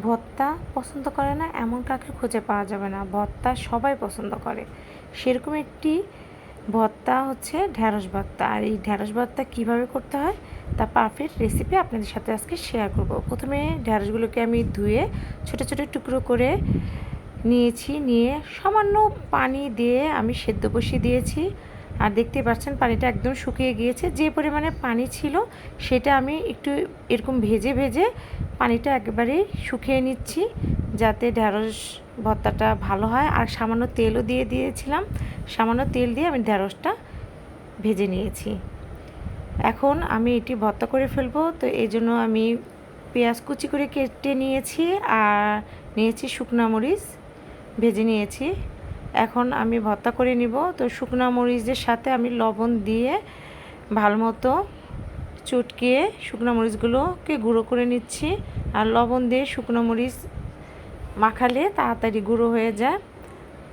ভর্তা পছন্দ করে না, এমন কাকে খুঁজে পাওয়া যাবে না। ভর্তা সবাই পছন্দ করে। সেরকম একটি ভর্তা হচ্ছে ঢ্যাঁড়স ভর্তা আর এই ঢ্যাঁড়স ভর্তা কীভাবে করতে হয়? তা পারফেক্ট রেসিপি আপনাদের সাথে আজকে শেয়ার করব। প্রথমে ঢ্যাঁড়সগুলোকে আমি ধুয়ে ছোট ছোট টুকরো করে নিয়েছি। নিয়ে সামান্য পানি দিয়ে আমি সেদ্ধ বসিয়ে দিয়েছি। আর দেখতে পাচ্ছেন পানিটা একদম শুকিয়ে গিয়েছে। যে পরিমাণে পানি ছিল সেটা আমি একটু এরকম ভেজে ভেজে পানিটা একেবারে শুকিয়ে নিচ্ছি যাতে ঢ্যাঁড়স ভর্তাটা ভালো হয়। আর সামান্য তেলও দিয়ে দিয়েছিলাম। সামান্য তেল দিয়ে আমি ঢ্যাঁড়সটা ভেজে নিয়েছি। এখন আমি এটি ভর্তা করে ফেলব। তো এই জন্য আমি পেঁয়াজ কুচি করে কেটে নিয়েছি আর নিয়েছি শুকনা মরিচ, ভেজে নিয়েছি। এখন আমি ভর্তা করে নিব। তো শুকনো মরিচের সাথে আমি লবণ দিয়ে ভালো মতো চটকিয়ে শুকনো মরিচগুলোকে গুঁড়ো করে নিচ্ছি। আর লবণ দিয়ে শুকনো মরিচ মাখালে তাড়াতাড়ি গুঁড়ো হয়ে যায়।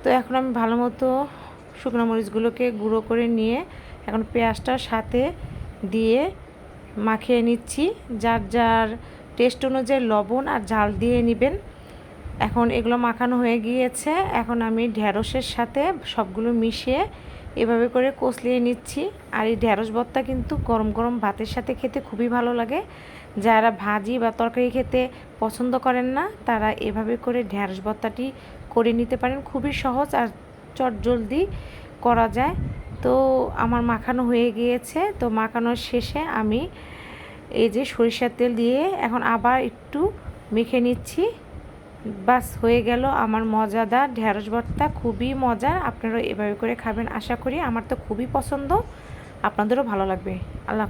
তো এখন আমি ভালো মতো শুকনো মরিচগুলোকে গুঁড়ো করে নিয়ে এখন পেঁয়াজটার সাথে দিয়ে মাখিয়ে নিচ্ছি। যার যার টেস্ট অনুযায়ী লবণ আর ঝাল দিয়ে নেবেন। এখন এগুলো মাখানো হয়ে গিয়েছে। এখন আমি ঢ্যাঁড়সের সাথে সবগুলো মিশিয়ে এভাবে করে কষলিয়ে নিচ্ছি। আর এই ঢ্যাঁড়স ভর্তা কিন্তু গরম গরম ভাতের সাথে খেতে খুবই ভালো লাগে। যারা ভাজি বা তরকারি খেতে পছন্দ করেন না, তারা এভাবে করে ঢ্যাঁড়স ভর্তাটি করে নিতে পারেন। খুবই সহজ আর চট জলদি করা যায়। তো আমার মাখানো হয়ে গিয়েছে। তো মাখানোর শেষে আমি এই যে সরিষার তেল দিয়ে এখন আবার একটু মেখে নিচ্ছি। বাস হয়ে গেল। আমার মজাদার ঢ্যাঁড়স ভর্তা খুবই মজার। আপনারা এভাবে করে খাবেন। আশা করি আমার তো খুবই পছন্দ। আপনাদেরও ভালো লাগবে। আল্লাহ